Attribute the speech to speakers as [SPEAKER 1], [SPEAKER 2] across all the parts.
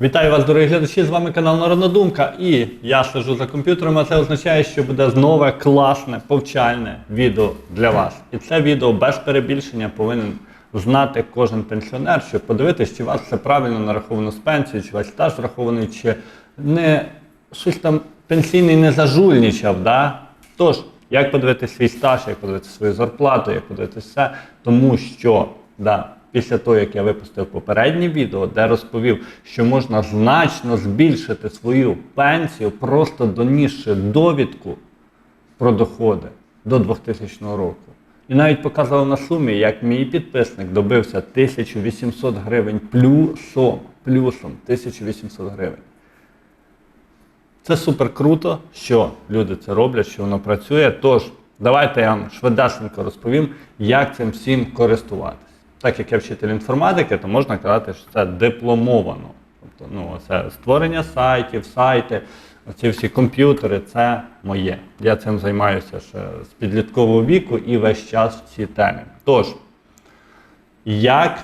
[SPEAKER 1] Вітаю вас, дорогі глядачі! З вами канал Народна Думка. І я сиджу за комп'ютером, а це означає, що буде нове класне, повчальне відео для вас. І це відео без перебільшення повинен знати кожен пенсіонер, щоб подивитися, чи у вас все правильно нараховано з пенсії, чи у вас стаж врахований, чи не щось там пенсійний не зажульничав. Да? Тож, як подивитися свій стаж, як подивитися свою зарплату, як подивитися все, тому що да, після того, як я випустив попереднє відео, де розповів, що можна значно збільшити свою пенсію, просто донісши довідку про доходи до 2000 року. І навіть показав на сумі, як мій підписник добився 1800 гривень плюсом, плюсом 1800 гривень. Це супер круто, що люди це роблять, що воно працює. Тож, давайте я вам швидесенько розповім, як цим всім користуватись. Так як я вчитель інформатики, то можна казати, що це дипломовано. Тобто, ну, це створення сайтів, сайти, оці всі комп'ютери це моє. Я цим займаюся ще з підліткового віку і весь час в цій темі. Тож, як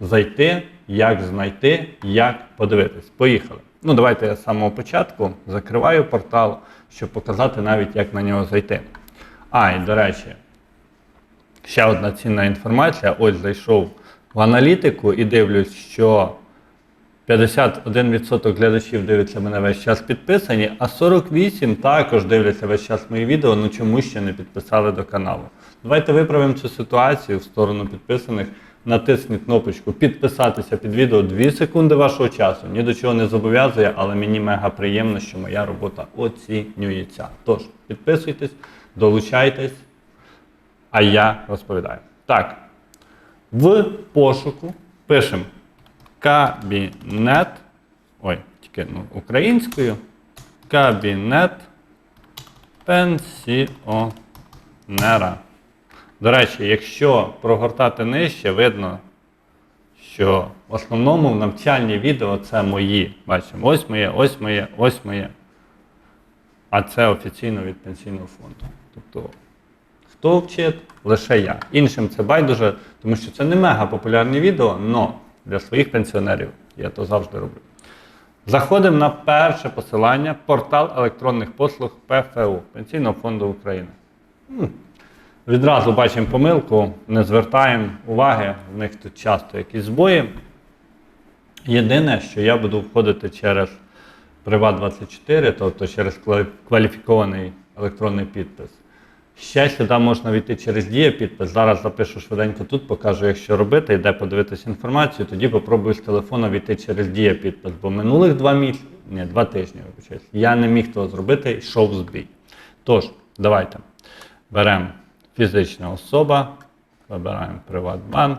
[SPEAKER 1] зайти, як знайти, як подивитись. Поїхали. Ну, давайте я з самого початку закриваю портал, щоб показати навіть, як на нього зайти. А, і до речі, ще одна цінна інформація. Ось зайшов в аналітику і дивлюсь, що 51% глядачів дивляться мене весь час підписані, а 48% також дивляться весь час мої відео, ну чому ще не підписали до каналу. Давайте виправимо цю ситуацію в сторону підписаних. Натисніть кнопочку підписатися під відео 2 секунди вашого часу. Ні до чого не зобов'язує, але мені мега приємно, що моя робота оцінюється. Тож, підписуйтесь, долучайтесь, а я розповідаю. Так, в пошуку пишемо кабінет. Ой, тільки ну, українською. Кабінет пенсіонера. До речі, якщо прогортати нижче, видно, що в основному в навчальні відео це мої. Бачимо, ось моє, ось моє, ось моє. А це офіційно від пенсійного фонду. Тобто, хто вчить, лише я. Іншим це байдуже, тому що це не мега популярні відео, але для своїх пенсіонерів я то завжди роблю. Заходимо на перше посилання портал електронних послуг ПФУ Пенсійного фонду України. Відразу бачимо помилку, не звертаємо уваги, в них тут часто якісь збої. Єдине, що я буду входити через Приват24, тобто через кваліфікований електронний підпис. Ще сюди можна війти через дієпідпис. Зараз запишу швиденько тут, покажу, як що робити, і де подивитися інформацію. Тоді попробую з телефона війти через дієпідпис. Бо минулих два місяці, ні, два тижні, вибачаюсь, я не міг того зробити, йшов збій. Тож, давайте беремо фізична особа, вибираємо Приватбанк,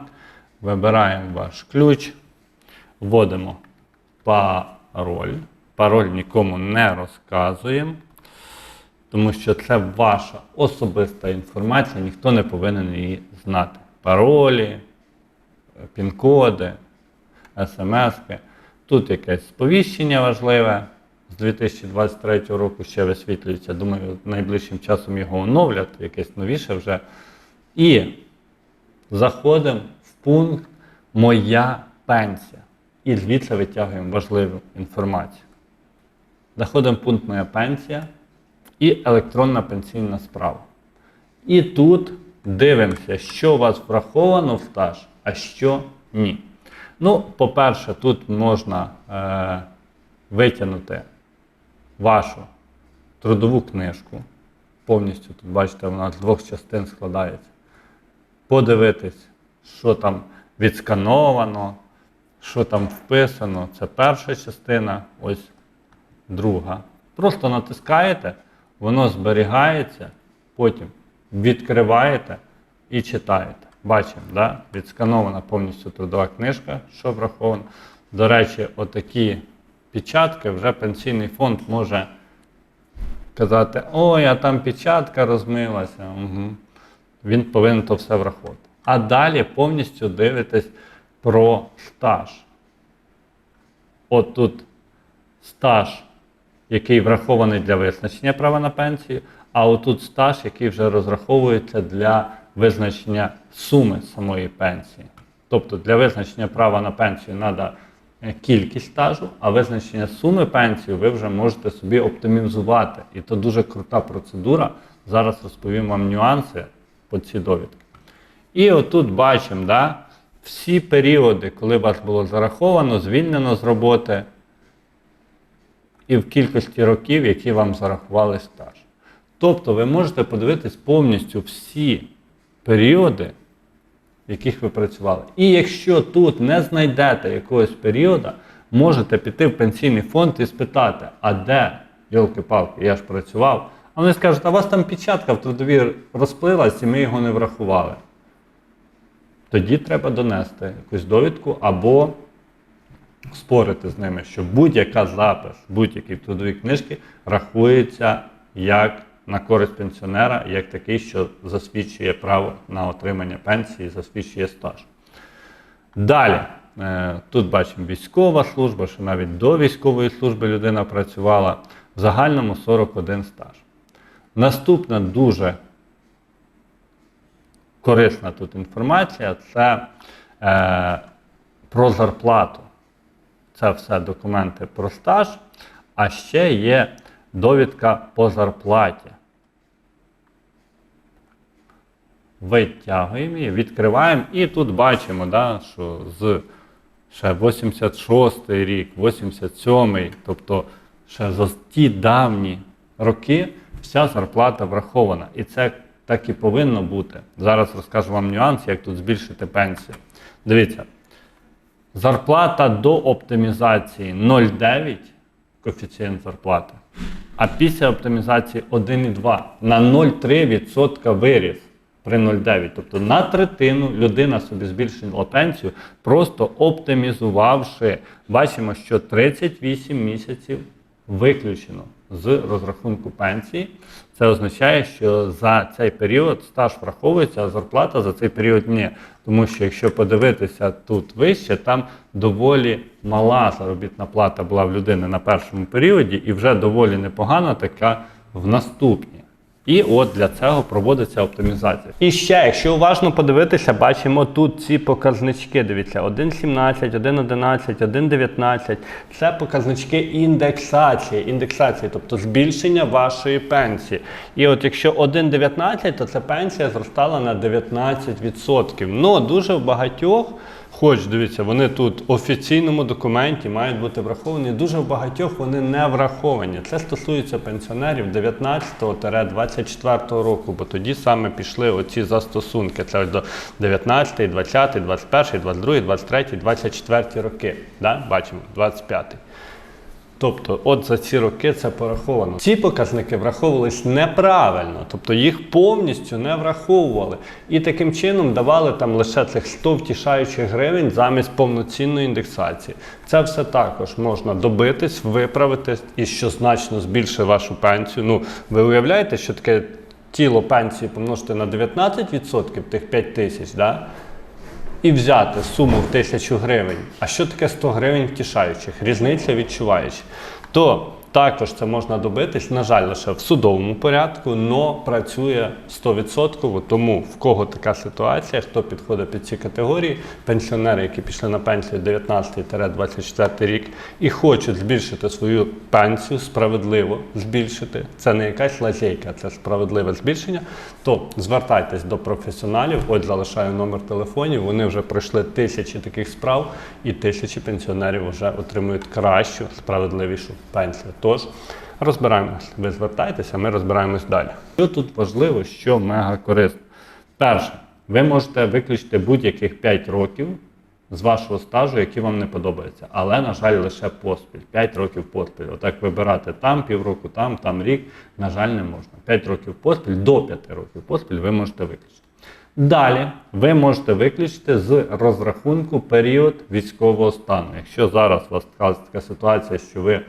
[SPEAKER 1] вибираємо ваш ключ, вводимо пароль. Пароль нікому не розказуємо, тому що це ваша особиста інформація, ніхто не повинен її знати. Паролі, пін-коди, смски. Тут якесь сповіщення важливе. З 2023 року ще висвітлюється. Думаю, найближчим часом його оновлять, якесь новіше вже. І заходимо в пункт Моя пенсія. І звідси витягуємо важливу інформацію. Заходимо в пункт Моя пенсія і електронна пенсійна справа. І тут дивимося, що у вас враховано в стаж, а що ні. Ну, по-перше, тут можна е, витягнути вашу трудову книжку. Повністю тут, бачите, вона з двох частин складається. Подивитись, що там відскановано, що там вписано. Це перша частина, ось друга. Просто натискаєте, воно зберігається, потім відкриваєте і читаєте. Бачимо, да? відсканована повністю трудова книжка, що враховано. До речі, отакі печатки вже пенсійний фонд може казати, ой, а там печатка розмилася. Угу. Він повинен то все враховувати. А далі повністю дивитесь про стаж. От тут стаж, який врахований для визначення права на пенсію, а отут стаж, який вже розраховується для визначення суми самої пенсії. Тобто для визначення права на пенсію треба кількість стажу, а визначення суми пенсії ви вже можете собі оптимізувати. І то дуже крута процедура. Зараз розповім вам нюанси по цій довідки. І отут бачимо, да, всі періоди, коли вас було зараховано, звільнено з роботи, і в кількості років, які вам зарахували стаж. Тобто ви можете подивитись повністю всі періоди, в яких ви працювали. І якщо тут не знайдете якогось періоду, можете піти в пенсійний фонд і спитати, а де, йолки-палки, я ж працював. А вони скажуть, а у вас там печатка в трудовій розплилась і ми його не врахували. Тоді треба донести якусь довідку або спорити з ними, що будь-яка запис, будь-який в трудовій книжці рахується як на користь пенсіонера, як такий, що засвідчує право на отримання пенсії, засвідчує стаж. Далі, е, тут бачимо військова служба, що навіть до військової служби людина працювала. В загальному 41 стаж. Наступна дуже корисна тут інформація це е, про зарплату. Це все документи про стаж, а ще є довідка по зарплаті. Витягуємо її, відкриваємо і тут бачимо, да, що з ще 86 рік, 87-й, тобто ще за ті давні роки вся зарплата врахована. І це так і повинно бути. Зараз розкажу вам нюанс, як тут збільшити пенсію. Дивіться, зарплата до оптимізації 0,9 коефіцієнт зарплати, а після оптимізації 1,2 на 0,3% виріс при 0,9. Тобто на третину людина собі збільшила пенсію, просто оптимізувавши. Бачимо, що 38 місяців виключено з розрахунку пенсії. Це означає, що за цей період стаж враховується, а зарплата за цей період ні. Тому що якщо подивитися тут вище, там доволі мала заробітна плата була в людини на першому періоді, і вже доволі непогана така в наступній. І от для цього проводиться оптимізація. І ще, якщо уважно подивитися, бачимо тут ці показнички. Дивіться, 1,17, 1,11, 1,19. Це показнички індексації, індексації, тобто збільшення вашої пенсії. І от якщо 1,19, то ця пенсія зростала на 19%. Ну, дуже в багатьох. Хоч дивіться, вони тут в офіційному документі мають бути враховані. Дуже в багатьох вони не враховані. Це стосується пенсіонерів 19-24 року, бо тоді саме пішли оці застосунки. Це ось до 19, 20, 21, 22, 23, 24 роки. Да? Бачимо, 25. Тобто, от за ці роки це пораховано. Ці показники враховувались неправильно, тобто їх повністю не враховували. І таким чином давали там лише цих 100 втішаючих гривень замість повноцінної індексації. Це все також можна добитись, виправити і що значно збільшить вашу пенсію. Ну, ви уявляєте, що таке тіло пенсії помножити на 19% тих 5 тисяч, да? І взяти суму в тисячу гривень. А що таке 100 гривень втішаючих? Різниця відчуваючи. То також це можна добитись, на жаль, лише в судовому порядку, але працює 100%. Тому в кого така ситуація, хто підходить під ці категорії, пенсіонери, які пішли на пенсію 19-24 рік і хочуть збільшити свою пенсію, справедливо збільшити. Це не якась лазейка, це справедливе збільшення. То звертайтесь до професіоналів. Ось залишаю номер телефонів. Вони вже пройшли тисячі таких справ, і тисячі пенсіонерів вже отримують кращу, справедливішу пенсію. Тож розбираємось. Ви звертайтеся, ми розбираємось далі. Що тут важливо, що мега корисно. Перше, ви можете виключити будь-яких 5 років з вашого стажу, які вам не подобаються. Але, на жаль, лише поспіль. 5 років поспіль. Отак вибирати там півроку, там, там рік, на жаль, не можна. 5 років поспіль, до 5 років поспіль ви можете виключити. Далі ви можете виключити з розрахунку період військового стану. Якщо зараз у вас така, ситуація, що ви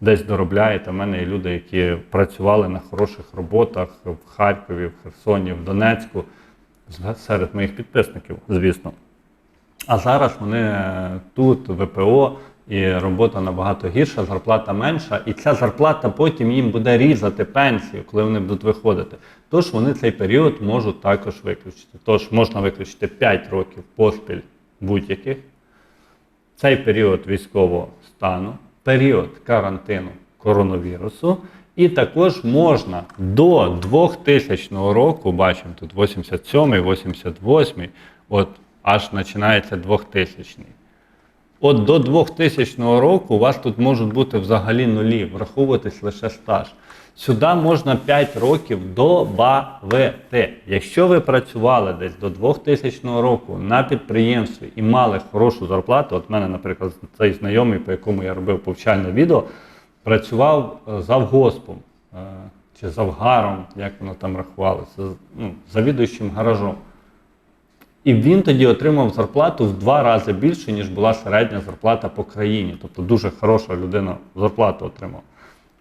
[SPEAKER 1] десь доробляєте, в мене є люди, які працювали на хороших роботах в Харкові, в Херсоні, в Донецьку, серед моїх підписників, звісно. А зараз вони е, тут, ВПО, і робота набагато гірша, зарплата менша, і ця зарплата потім їм буде різати пенсію, коли вони будуть виходити. Тож вони цей період можуть також виключити. Тож можна виключити 5 років поспіль будь-яких цей період військового стану, період карантину коронавірусу, і також можна до 2000 року, бачимо тут 87-й-88, от аж починається 2000-й. От до 2000 року у вас тут можуть бути взагалі нулі, враховуватись лише стаж. Сюди можна 5 років добавити. Якщо ви працювали десь до 2000 року на підприємстві і мали хорошу зарплату, от мене, наприклад, цей знайомий, по якому я робив повчальне відео, працював е, завгоспом е, чи завгаром, як воно там рахувалося, ну, завідуючим гаражом. І він тоді отримав зарплату в два рази більше, ніж була середня зарплата по країні. Тобто дуже хороша людина зарплату отримала.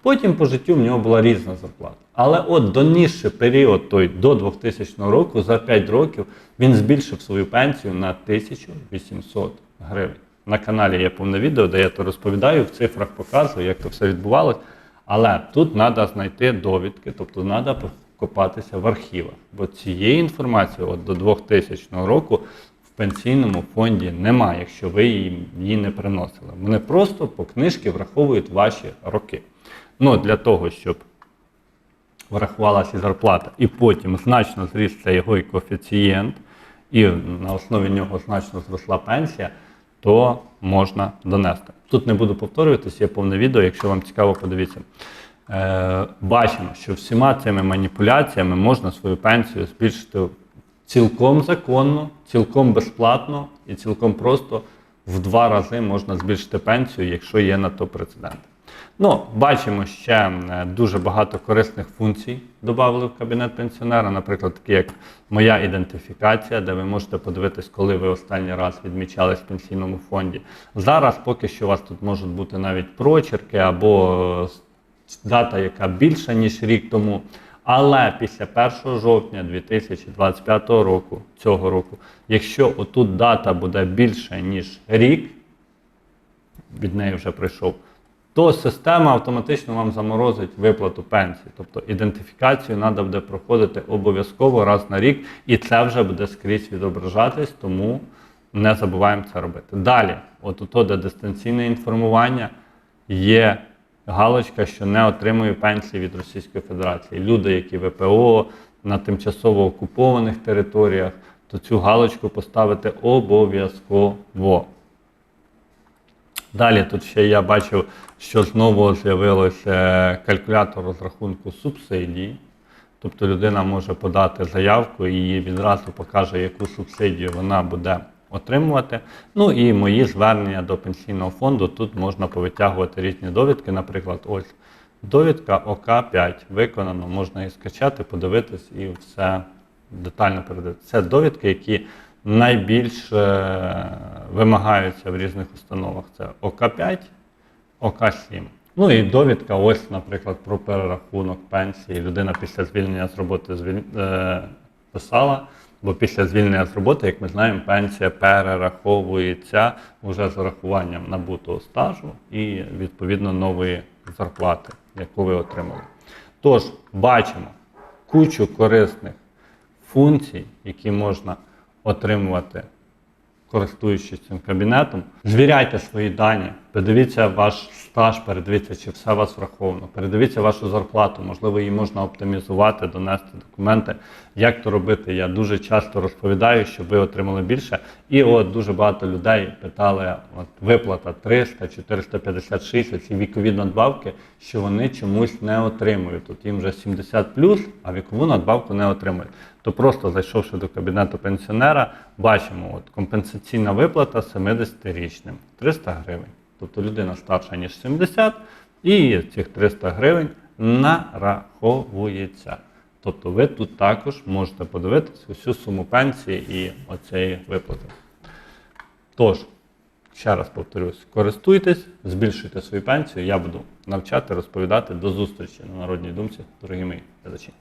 [SPEAKER 1] Потім по життю в нього була різна зарплата. Але от до нижчий період, той до 2000 року, за 5 років, він збільшив свою пенсію на 1800 гривень. На каналі є повне відео, де я то розповідаю, в цифрах показую, як це все відбувалося. Але тут треба знайти довідки, тобто треба покопатися в архівах. Бо цієї інформації от до 2000 року в пенсійному фонді немає, якщо ви її не приносили. Вони просто по книжці враховують ваші роки. Ну, для того, щоб врахувалася зарплата, і потім значно зріс цей його і коефіцієнт, і на основі нього значно зросла пенсія, то можна донести. Тут не буду повторюватися, є повне відео, якщо вам цікаво, подивіться. Е, бачимо, що всіма цими маніпуляціями можна свою пенсію збільшити цілком законно, цілком безплатно і цілком просто в два рази можна збільшити пенсію, якщо є на то прецеденти. Ну, бачимо ще е, дуже багато корисних функцій додали в кабінет пенсіонера, наприклад, такі як моя ідентифікація, де ви можете подивитись, коли ви останній раз відмічались в пенсійному фонді. Зараз поки що у вас тут можуть бути навіть прочерки або е, дата, яка більша, ніж рік тому. Але після 1 жовтня 2025 року, цього року, якщо отут дата буде більша, ніж рік, від неї вже пройшов, то система автоматично вам заморозить виплату пенсії. Тобто ідентифікацію треба буде проходити обов'язково раз на рік, і це вже буде скрізь відображатись, тому не забуваємо це робити. Далі, от у то, де дистанційне інформування, є галочка, що не отримує пенсії від Російської Федерації. Люди, які ВПО на тимчасово окупованих територіях, то цю галочку поставити обов'язково. Далі тут ще я бачив, що знову з'явився калькулятор розрахунку субсидій. Тобто людина може подати заявку і її відразу покаже, яку субсидію вона буде отримувати. Ну і мої звернення до пенсійного фонду. Тут можна повитягувати різні довідки. Наприклад, ось довідка ОК5 виконано, можна її скачати, подивитись і все детально передати. Це довідки, які найбільш е, вимагаються в різних установах. Це ОК5, ОК7. Ну і довідка, ось, наприклад, про перерахунок пенсії. Людина після звільнення з роботи звіль... е, писала, бо після звільнення з роботи, як ми знаємо, пенсія перераховується вже з урахуванням набутого стажу і відповідно нової зарплати, яку ви отримали. Тож, бачимо кучу корисних функцій, які можна отримувати, користуючись цим кабінетом. Звіряйте свої дані, подивіться ваш стаж, передивіться, чи все у вас враховано. Передивіться вашу зарплату, можливо, її можна оптимізувати, донести документи. Як то робити? Я дуже часто розповідаю, щоб ви отримали більше. І от дуже багато людей питали: от виплата 300, 456, ці вікові надбавки, що вони чомусь не отримують. Тут їм вже 70 а вікову надбавку не отримують. То просто зайшовши до кабінету пенсіонера, бачимо, от компенсаційна виплата 70-річним 300 гривень. Тобто людина старша, ніж 70, і цих 300 гривень нараховується. Тобто ви тут також можете подивитися усю суму пенсії і оцеї виплати. Тож, ще раз повторюсь, користуйтесь, збільшуйте свою пенсію. Я буду навчати, розповідати. До зустрічі на народній думці, дорогі мої глядачі.